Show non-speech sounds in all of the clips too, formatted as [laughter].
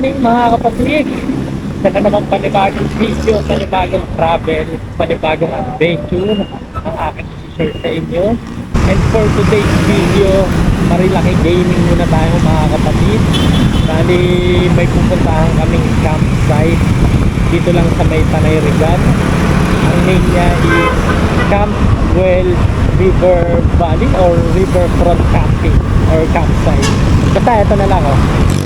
Morning mga kapatid! Na naman panibagong video, panibagong travel, panibagong adventure ang aking share sa inyo. And for today's video, marilaki gaming muna tayo mga kapatid. Bali may pupuntahan kaming campsite dito lang sa may Tanay Rizal. Ang name niya is Camp Well River Valley or Riverfront Camping or campsite. Basta ito na lang oh.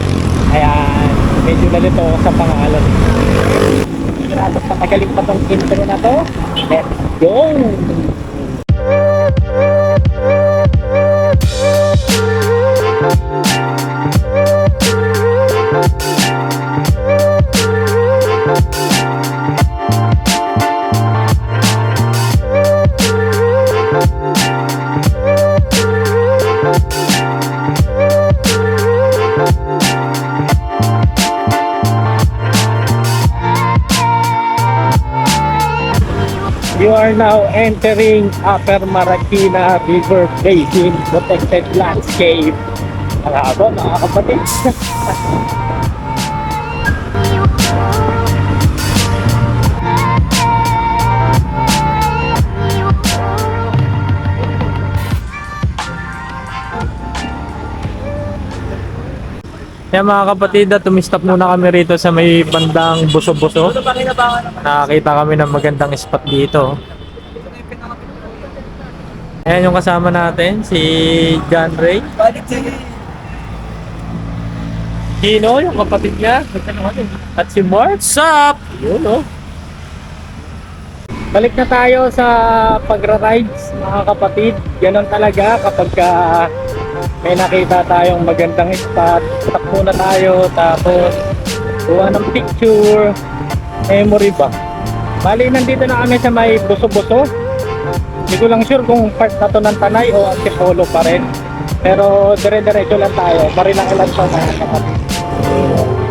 Ayan, medyo nalito ako sa pangalan. Sigurado sa magaling pa tong intro na to. Let's go! Are now entering Upper Marikina River Basin Protected Landscape. Haba mga kapatid. Yan mga kapatid, tumistop muna kami rito sa may bandang buso-buso. Nakakita kami ng magandang spot dito. Ayan yung kasama natin, si John Ray. Kino, yung kapatid niya. At si Mark. What's up? Yun, oh. Balik na tayo sa pagra-rides, mga kapatid. Ganon talaga kapag ka may nakita tayong magandang spot, takbo na tayo, tapos kuha ng picture, memory ba? Bali, nandito na kami sa may buso-buso. Hindi ko lang sure kung part na to ng Tanay o Antipolo pa rin. Pero dire-diretso lang tayo. Marilang ilan pa mga kapatid.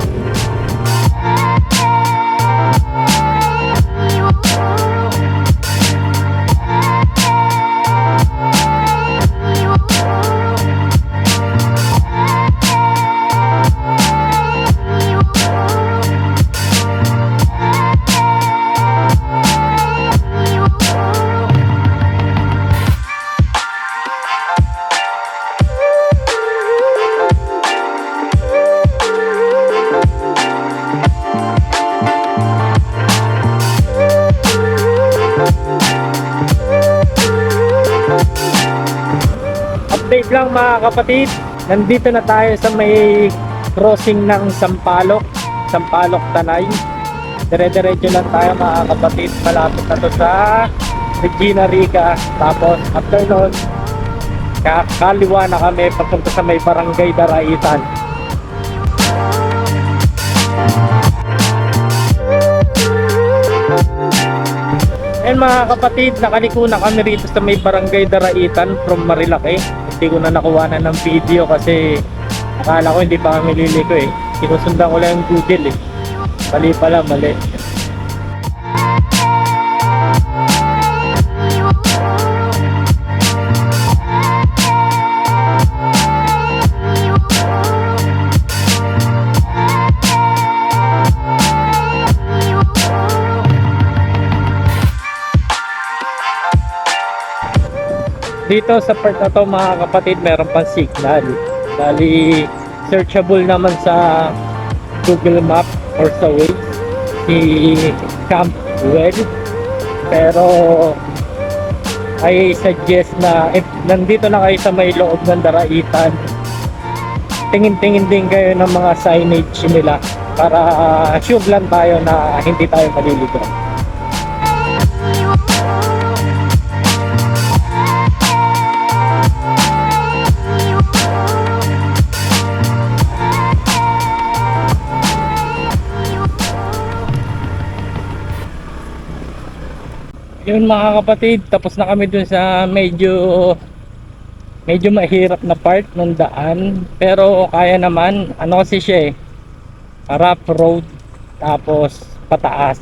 Kapatid, nandito na tayo sa may crossing ng Sampalok, Sampalok Tanay. Dire-diretso lang tayo mga kapatid, malapit na to sa Regina Rica. Tapos after nun, kakaliwa na kami papunta sa may barangay Daraitan. And mga kapatid, nakaliko na kami rito sa may barangay Daraitan from Marilake. Hindi ko na nakuha na ng video kasi akala ko hindi pa kami liliko eh. Sinusundan ko lang yung Google eh. Mali pala, mali. Dito sa part na to mga kapatid, meron pang signal. Bali, searchable naman sa Google Map or sa Waze si Camp Well. Pero I suggest na if nandito na kayo sa may loob ng Daraitan, tingin-tingin din kayo ng mga signage nila para sure lang tayo na hindi tayo maliligaw. Yun mga kapatid, tapos na kami dun sa medyo medyo mahirap na part ng daan. Pero kaya naman, ano kasi siya eh, rough road, tapos pataas.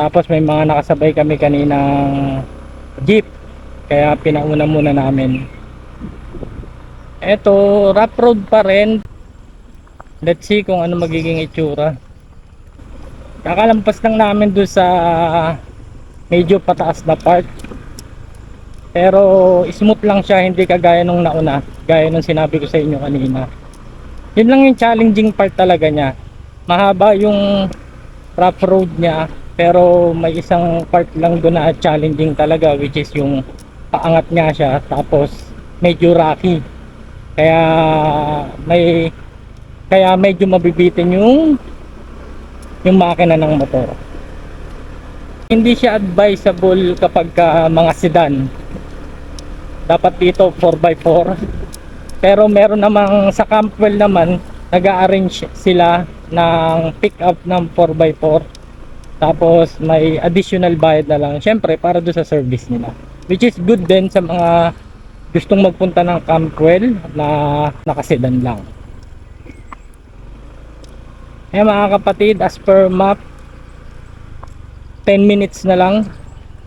Tapos may mga nakasabay kami kaninang jeep. Kaya pinauna muna namin. Eto, rough road pa rin. Let's see kung ano magiging itsura. Kakalampas lang namin doon sa medyo pataas na part. Pero smooth lang siya, hindi kagaya nung nauna. Gaya nung sinabi ko sa inyo kanina. Yun lang yung challenging part talaga niya. Mahaba yung rough road niya, pero may isang part lang doon na challenging talaga which is yung paangat nga siya tapos medyo rocky. Kaya may kaya medyo mabibitin yung yung makina ng motor. Hindi siya advisable kapag ka mga sedan. Dapat dito 4x4. Pero meron namang sa Campwell naman, nag-arrange sila ng pick up ng 4x4. Tapos may additional bayad na lang. Syempre para do sa service nila. Which is good din sa mga gustong magpunta ng Campwell na nakasedan lang. Eh mga kapatid, as per map, 10 minutes na lang.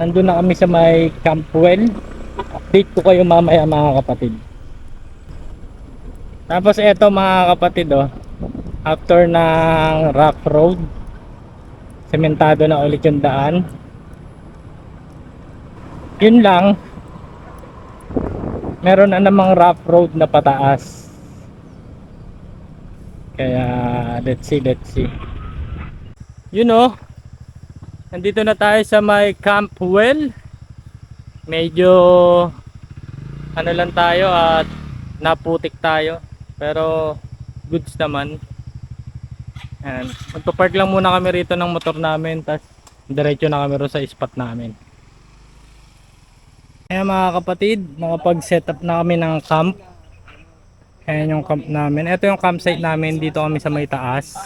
Nandun na kami sa may Campwell. Update ko kayo mamaya mga kapatid. Tapos eto mga kapatid oh, after ng rough road, sementado na ulit yung daan. Yun lang, meron na namang rough road na pataas. Kaya let's see, let's see. You know, nandito na tayo sa may Campwell. Medyo ano lang tayo at naputik tayo. Pero goods naman. Ayan. Magpa-park lang muna kami rito ng motor namin. Tapos diretso na kami sa spot namin. Kaya mga kapatid, nakapag-set up na kami ng camp. Ayan yung camp namin. Ito yung campsite namin. Dito kami sa may taas.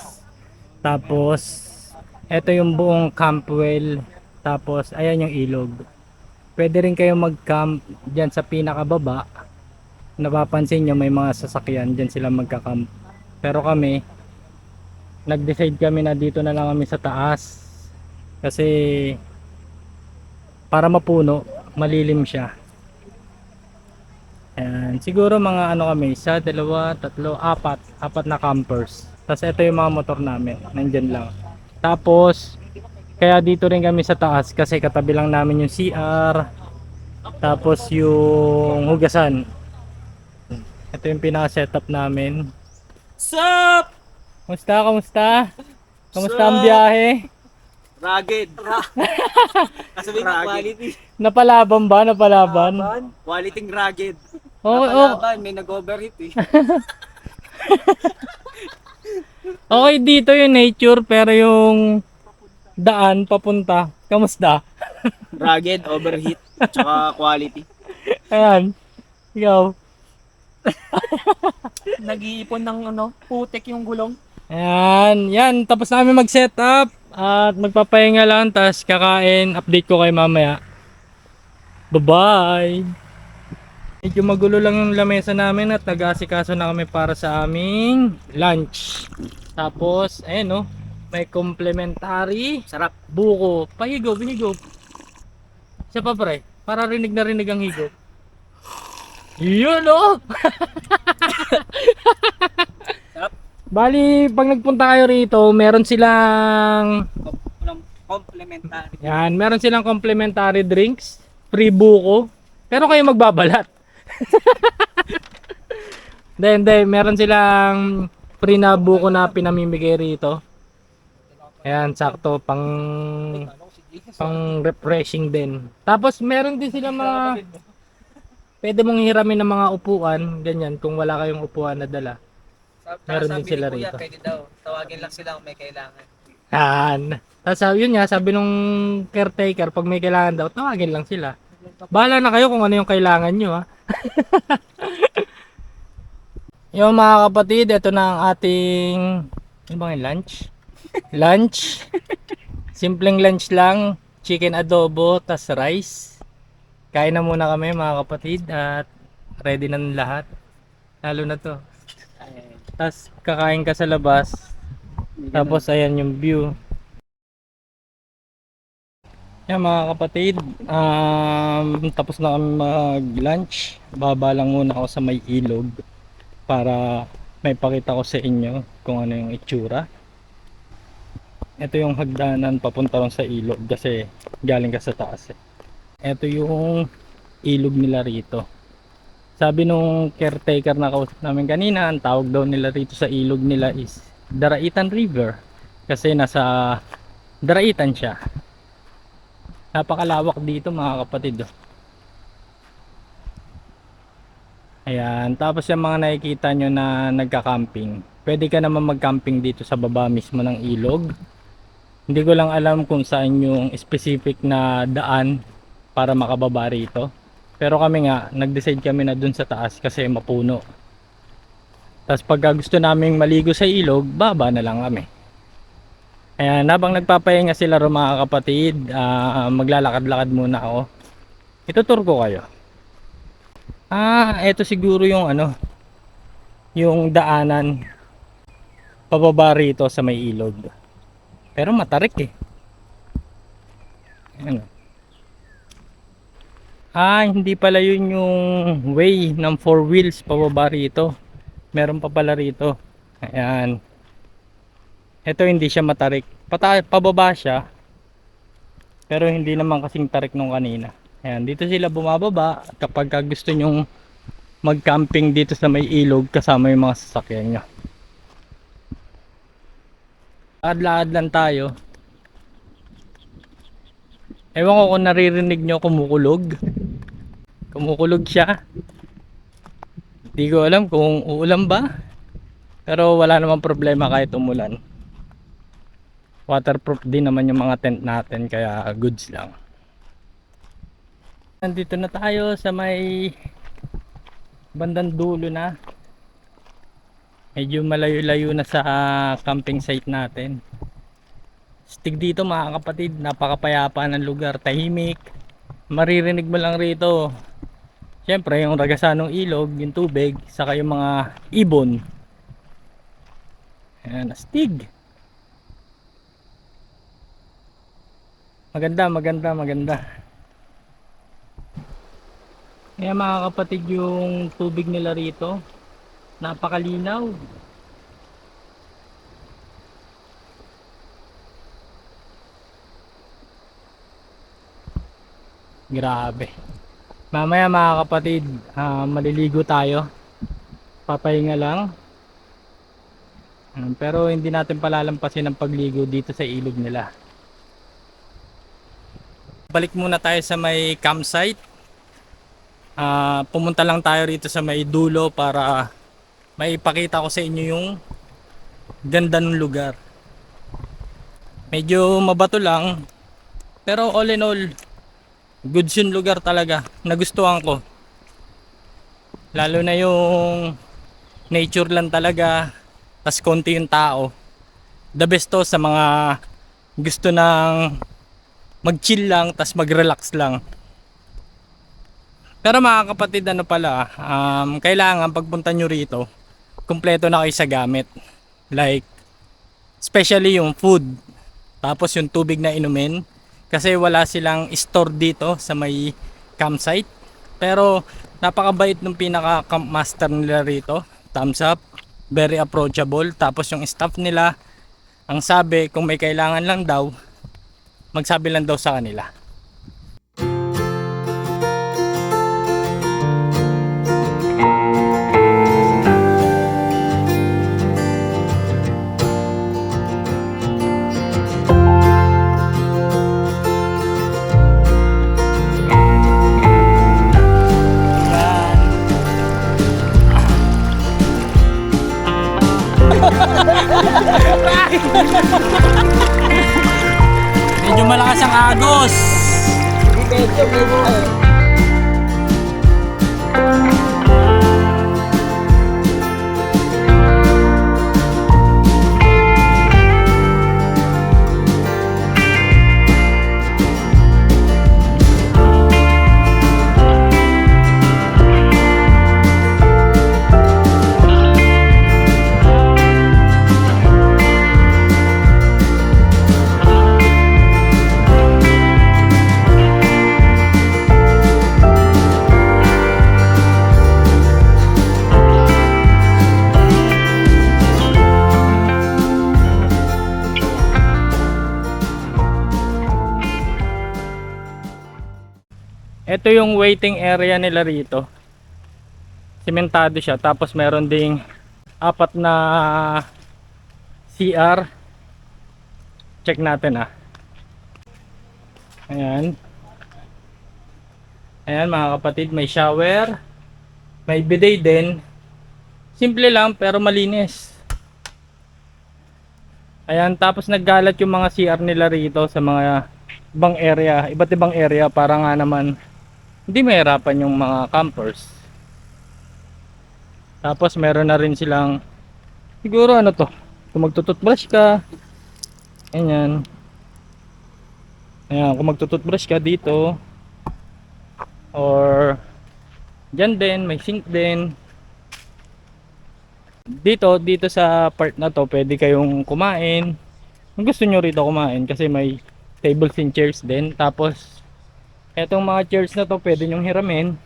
Tapos, ito yung buong campwell. Tapos, ayan yung ilog. Pwede rin kayo mag-camp dyan sa pinakababa. Napapansin nyo may mga sasakyan. Dyan sila magka-camp. Pero kami, nag-decide kami na dito na lang kami sa taas. Kasi, para mapuno, malilim siya. Ayan, siguro mga ano kami, isa, dalawa, tatlo, apat, apat na campers. Tapos ito yung mga motor namin, nandyan lang. Tapos, kaya dito rin kami sa taas kasi katabi lang namin yung CR. Tapos yung hugasan. Ito yung pinaka-setup namin. Sup? Kumusta, kumusta? Kumusta ang biyahe? Rugged. [laughs] Kasabihin mo, quality. Napalaban ba? Napalaban? Quality rugged. Oo. Napalaban, may nag-overheat eh. [laughs] Okay dito yung nature pero yung daan papunta. Kamusta? [laughs] Rugged, overheat, tsaka quality. Ayan. Ikaw. [laughs] nag-iipon ng ano, putik yung gulong. Ayan. Yan. Tapos namin mag-set up. At magpapahinga lang. Tapos kakain. Update ko kayo mamaya. Bye-bye. Medyo magulo lang yung lamesa namin at nag-asikaso na kami para sa aming lunch. Tapos, ayan oh, may complimentary Sarap. buko. Pahigo, binigo. Siya pa pre, para rinig na rinig ang higo. Yun oh! Sarap. [laughs] Bali, pag nagpunta kayo rito, meron silang complimentary. yan, meron silang complimentary drinks, free buko. Pero kayo magbabalat. [laughs] Then, then, meron silang free na buko na pinamimigay rito. Ayan, sakto pang pang refreshing din. Tapos meron din sila mga pwede mong hiramin ng mga upuan, ganyan kung wala kayong upuan na dala. Meron din sila rito. Pwede daw, tawagin lang sila kung may kailangan. Yan. Tapos yun nga, sabi nung caretaker, pag may kailangan daw, tawagin lang sila. Bahala na kayo kung ano yung kailangan nyo ha. [laughs] yung mga kapatid, ito na ang ating, ano bang lunch? lunch. Simpleng lunch lang. chicken adobo, tas rice. Kain na muna kami mga kapatid at ready na lahat. Lalo na to. Tas kakain ka sa labas. Tapos ayan yung view. Yan mga kapatid, um, tapos na kami mag-lunch. Baba lang muna ako sa may ilog para may pakita ko sa inyo kung ano yung itsura. Ito yung hagdanan papunta ron sa ilog kasi galing ka sa taas eh. Ito yung ilog nila rito. Sabi nung caretaker na kausap namin kanina, ang tawag daw nila rito sa ilog nila is Daraitan River. Kasi nasa Daraitan siya. Napakalawak dito mga kapatid. oh. Ayan, tapos yung mga nakikita nyo na nagka-camping, pwede ka naman mag-camping dito sa baba mismo ng ilog. Hindi ko lang alam kung saan yung specific na daan para makababa rito. Pero kami nga, nag-decide kami na dun sa taas kasi mapuno. Tapos pagka gusto naming maligo sa ilog, baba na lang kami. Ayan, habang nagpapahinga sila ro mga kapatid, ah, maglalakad-lakad muna ako. Itutur ko kayo. Ah, eto siguro yung ano, yung daanan pababa rito sa may ilog. Pero matarik eh. Ano? Ah, hindi pala yun yung way ng four wheels pababa rito. Meron pa pala rito. Ayan. Ito hindi siya matarik. Pata pababa siya. Pero hindi naman kasing tarik nung kanina. Ayan, dito sila bumababa kapag ka gusto nyong mag-camping dito sa may ilog kasama yung mga sasakyan nyo. Lakad-lakad lang tayo. Ewan ko kung naririnig nyo kumukulog. Kumukulog siya. Hindi ko alam kung uulan ba. Pero wala namang problema kahit umulan. Waterproof din naman yung mga tent natin kaya goods lang. Nandito na tayo sa may bandang dulo na. Medyo malayo-layo na sa camping site natin. Stig dito mga kapatid, napakapayapa ng lugar, tahimik. Maririnig mo lang rito. Siyempre, yung ragasan ng ilog, yung tubig, saka yung mga ibon. Ayan, astig. Maganda, maganda, maganda. Kaya mga kapatid yung tubig nila rito napakalinaw. Grabe. Mamaya mga kapatid, ah, maliligo tayo. Papahinga lang. Um, pero hindi natin palalampasin ang pagligo dito sa ilog nila. Balik muna tayo sa may campsite. Ah, pumunta lang tayo rito sa may dulo para maipakita ko sa inyo yung ganda ng lugar. Medyo mabato lang, pero all in all, goods yung lugar talaga. Nagustuhan ko. Lalo na yung nature lang talaga, tas konti yung tao. The best to sa mga gusto ng mag-chill lang, tas mag-relax lang. Pero mga kapatid, ano pala, um, kailangan pagpunta nyo rito, kumpleto na kayo sa gamit. Like, especially yung food. Tapos yung tubig na inumin. Kasi wala silang store dito sa may campsite. Pero napakabait ng pinaka camp master nila rito. Thumbs up. Very approachable. Tapos yung staff nila, ang sabi kung may kailangan lang daw, magsabi lang daw sa kanila. Ito yung waiting area nila rito. Simentado siya. Tapos meron ding apat na CR. Check natin ah. Ayan. Ayan mga kapatid, may shower. May bidet din. Simple lang pero malinis. Ayan, tapos naggalat yung mga CR nila rito sa mga ibang area, iba't ibang area para nga naman hindi mahirapan yung mga campers. Tapos meron na rin silang siguro ano to, kung magtututbrush ka, ganyan. Ayan, kung magtututbrush ka dito or dyan din, may sink din. Dito, dito sa part na to, pwede kayong kumain. Kung gusto nyo rito kumain kasi may tables and chairs din. Tapos, etong mga chairs na to, pwede nyong hiramin.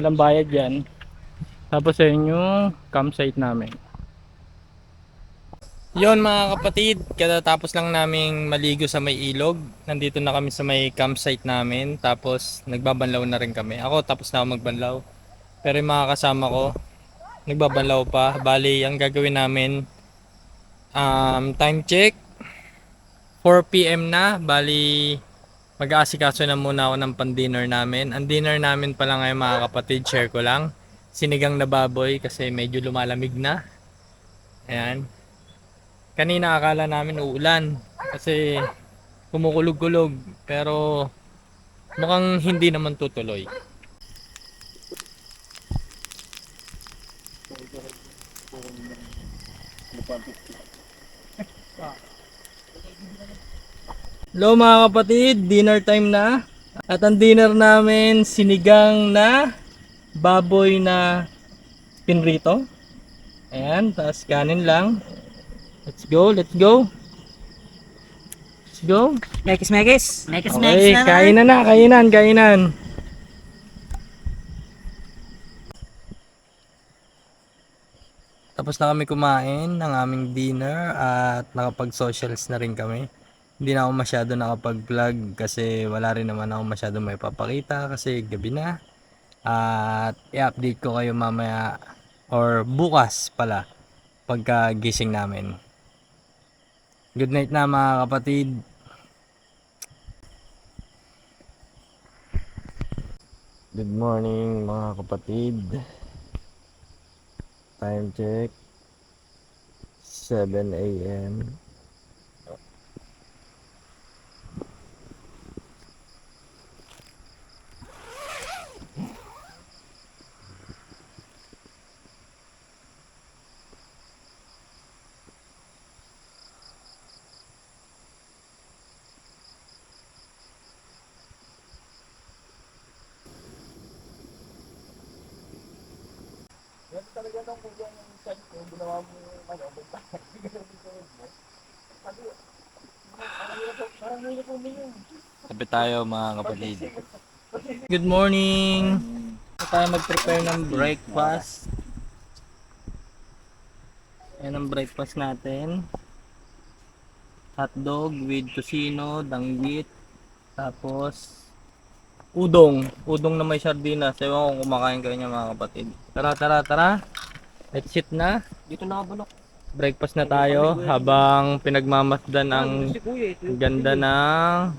Walang bayad yan. Tapos, yun yung campsite namin. Yon mga kapatid, katatapos lang naming maligo sa may ilog. Nandito na kami sa may campsite namin. Tapos nagbabanlaw na rin kami. Ako tapos na ako magbanlaw. Pero yung mga kasama ko, nagbabanlaw pa. Bali, ang gagawin namin, um, time check. 4pm na. Bali, mag-aasikaso na muna ako ng pan-dinner namin. Ang dinner namin pala ngayon mga kapatid, share ko lang. Sinigang na baboy kasi medyo lumalamig na. Ayan. Kanina akala namin uulan kasi kumukulog-kulog pero mukhang hindi naman tutuloy. Hello mga kapatid, dinner time na. At ang dinner namin sinigang na baboy na pinrito. Ayan, tapos kanin lang. Let's go, let's go. Let's go. Mekis, mekis. Mekis, Okay, kainan na, kainan, kainan. Tapos na kami kumain ng aming dinner at nakapag-socials na rin kami. Hindi na ako masyado nakapag-vlog kasi wala rin naman ako masyado may papakita kasi gabi na. At i-update ko kayo mamaya or bukas pala pagka gising namin. Good night na mga kapatid. Good morning mga kapatid. Time check. 7 a.m. Tabi tayo mga kapatid. Good morning! Ito tayo mag-prepare ng breakfast. Yan ang breakfast natin. Hotdog with tocino, danggit, tapos udong. Udong na may sardinas. Ewan ko kumakain kayo niya mga kapatid. Tara, tara, tara. Let's sit na. Dito na bulok. Breakfast na tayo habang pinagmamasdan ang ganda ng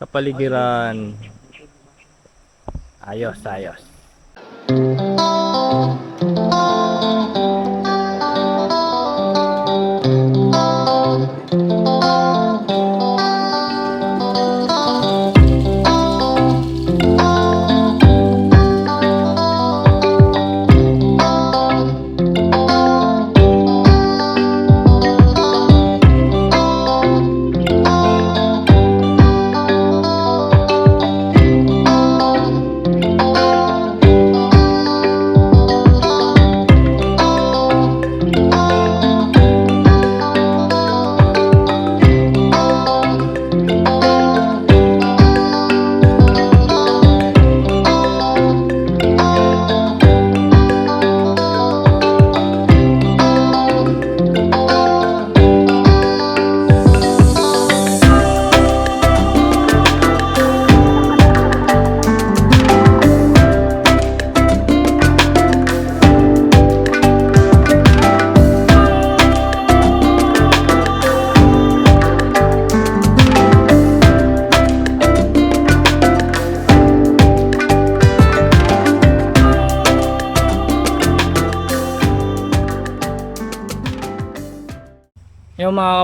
kapaligiran. Ayos, ayos. mga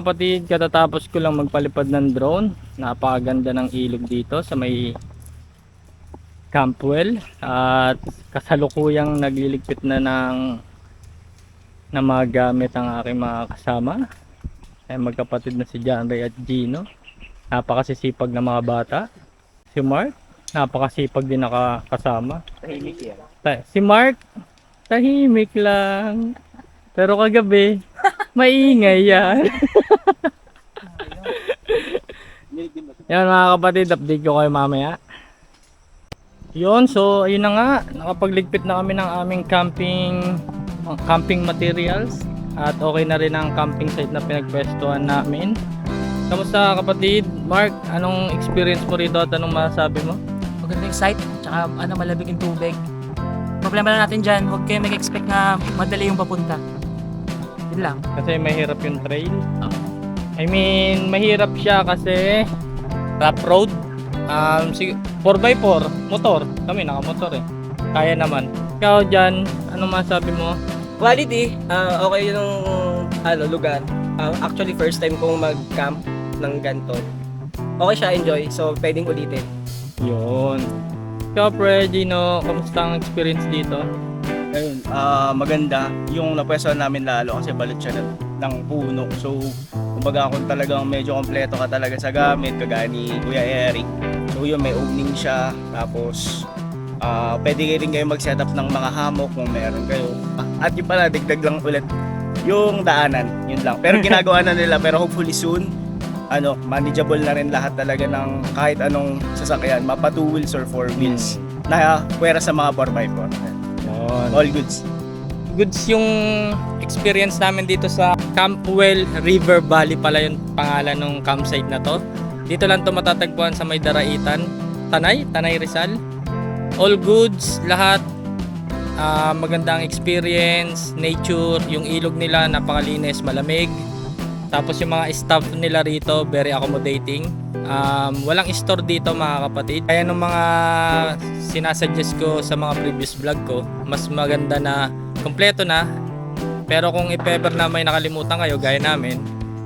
kapatid, katatapos ko lang magpalipad ng drone. Napakaganda ng ilog dito sa may Campwell at kasalukuyang nagliligpit na ng na mga gamit ang aking mga kasama. Ay magkapatid na si John Ray at Gino. Napakasisipag na mga bata. Si Mark, napakasipag din nakakasama. Tahimik yan. Si Mark, tahimik lang. Pero kagabi, [laughs] maingay yan. Yan mga kapatid, update ko kayo mamaya. Yun, so ayun na nga, nakapagligpit na kami ng aming camping camping materials at okay na rin ang camping site na pinagpwestuhan namin. Kamusta kapatid? Mark, anong experience mo rito at anong masasabi mo? Maganda yung site, tsaka ano, malamig yung tubig. Problema lang natin dyan, huwag kayo mag-expect na madali yung papunta. Yun lang. Kasi mahirap yung trail. Oo. I mean, mahirap siya kasi rough road. Um, sig- 4x4, motor. Kami nakamotor eh. Kaya naman. Ikaw dyan, ano masabi mo? Quality, ah, okay yung ano, lugar. Ah, actually, first time kong mag-camp ng ganito. Okay siya, enjoy. So, pwedeng ulitin. Yun. Ikaw, pre, Gino, kamusta ang experience dito? Ayun, ah maganda yung napwesto namin lalo kasi balot siya ng, ng puno. So, kumbaga kung talagang medyo kompleto ka talaga sa gamit, kagaya ni Kuya Eric. So, yun, may opening siya. Tapos, ah pwede kayo rin kayo mag-set up ng mga hammock kung meron kayo. [laughs] At yung pala, dagdag lang ulit yung daanan. Yun lang. Pero [laughs] ginagawa na nila, pero hopefully soon, ano, manageable na rin lahat talaga ng kahit anong sasakyan, mapa 2 wheels or 4 wheels na pwera sa mga 4x4. Yun. All goods. Goods yung experience namin dito sa Campwell River Valley pala yung pangalan ng campsite na to. Dito lang to matatagpuan sa may Daraitan, Tanay, Tanay Rizal. All goods, lahat ah, magandang experience, nature, yung ilog nila napakalinis, malamig. Tapos yung mga staff nila rito, very accommodating. Um, walang store dito mga kapatid. Kaya nung mga sinasuggest ko sa mga previous vlog ko, mas maganda na kompleto na. Pero kung if ever na may nakalimutan kayo, gaya namin,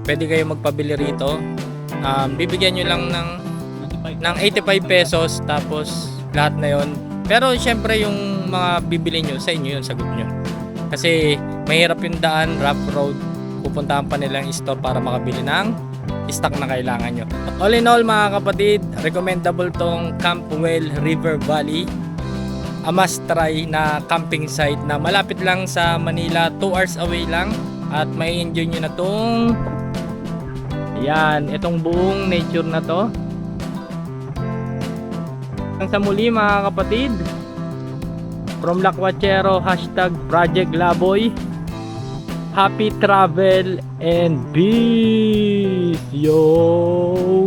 pwede kayo magpabili rito. Um, bibigyan nyo lang ng, ng 85 pesos tapos lahat na yon. Pero syempre yung mga bibili nyo, sa inyo yun, sagot nyo. Kasi mahirap yung daan, rough road. Pupuntahan pa nila yung store para makabili ng stock na kailangan nyo. All in all mga kapatid, recommendable tong Campwell River Valley a must try na camping site na malapit lang sa Manila 2 hours away lang. At may enjoy nyo na tong yan, itong buong nature na to. Hanggang sa muli mga kapatid. From Lakwachero hashtag Project Laboy. Happy travel and peace yo